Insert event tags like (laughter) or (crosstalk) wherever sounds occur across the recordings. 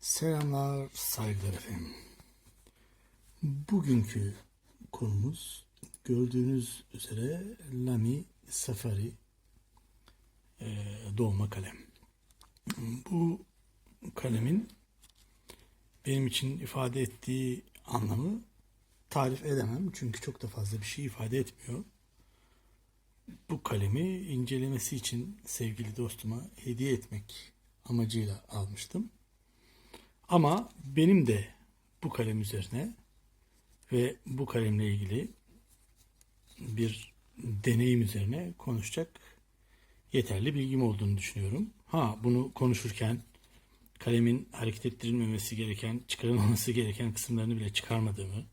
Selamlar, saygılar efendim. Bugünkü konumuz gördüğünüz üzere Lamy Safari eee, dolma kalem. Bu kalemin benim için ifade ettiği anlamı tarif edemem. Çünkü çok da fazla bir şey ifade etmiyor. Bu kalemi incelemesi için sevgili dostuma hediye etmek amacıyla almıştım. Ama benim de bu kalem üzerine ve bu kalemle ilgili bir deneyim üzerine konuşacak yeterli bilgim olduğunu düşünüyorum. Ha bunu konuşurken kalemin hareket ettirilmemesi gereken, çıkarılmaması gereken kısımlarını bile çıkarmadığımı,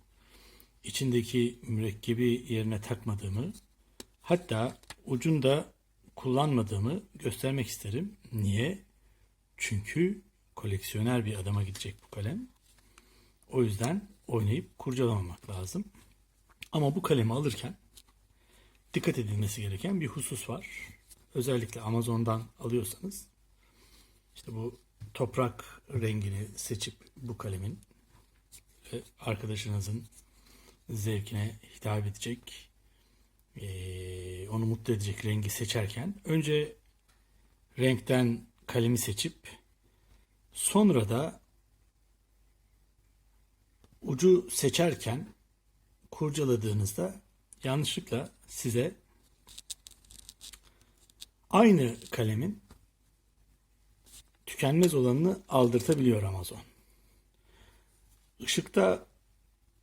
içindeki mürekkebi yerine takmadığımı, hatta ucunda kullanmadığımı göstermek isterim. Niye? Çünkü koleksiyoner bir adama gidecek bu kalem. O yüzden oynayıp kurcalamamak lazım. Ama bu kalemi alırken dikkat edilmesi gereken bir husus var. Özellikle Amazon'dan alıyorsanız işte bu toprak rengini seçip bu kalemin e, arkadaşınızın zevkine hitap edecek, e, onu mutlu edecek rengi seçerken önce renkten kalemi seçip sonra da ucu seçerken kurcaladığınızda yanlışlıkla size aynı kalemin tükenmez olanını aldırtabiliyor Amazon. Işıkta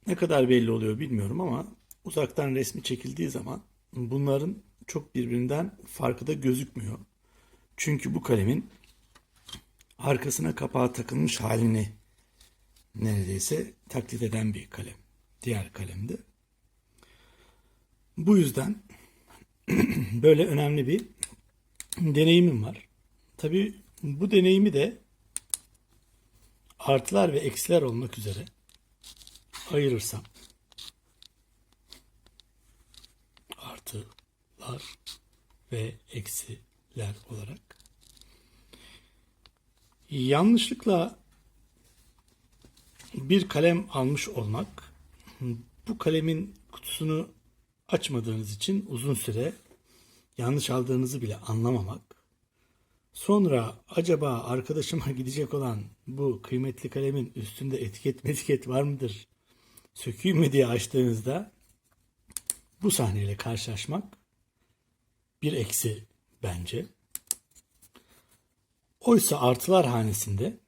ne kadar belli oluyor bilmiyorum ama uzaktan resmi çekildiği zaman bunların çok birbirinden farkı da gözükmüyor. Çünkü bu kalemin arkasına kapağı takılmış halini neredeyse taklit eden bir kalem. Diğer kalemde. Bu yüzden (clears throat) böyle önemli bir deneyimim var. Tabii bu deneyimi de artılar ve eksiler olmak üzere ayırırsam artılar ve eksiler olarak yanlışlıkla bir kalem almış olmak bu kalemin kutusunu açmadığınız için uzun süre yanlış aldığınızı bile anlamamak Sonra acaba arkadaşıma (laughs) gidecek olan bu kıymetli kalemin üstünde etiket metiket var mıdır? Sökeyim mi diye açtığınızda bu sahneyle karşılaşmak bir eksi bence. Oysa artılar hanesinde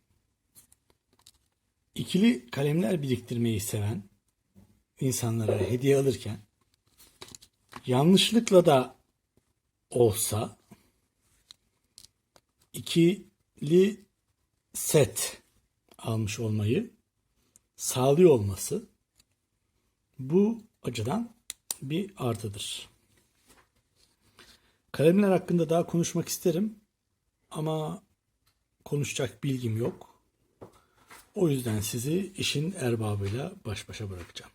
ikili kalemler biriktirmeyi seven insanlara hediye alırken yanlışlıkla da olsa ikili set almış olmayı sağlıyor olması bu açıdan bir artıdır. Kalemler hakkında daha konuşmak isterim ama konuşacak bilgim yok. O yüzden sizi işin erbabıyla baş başa bırakacağım.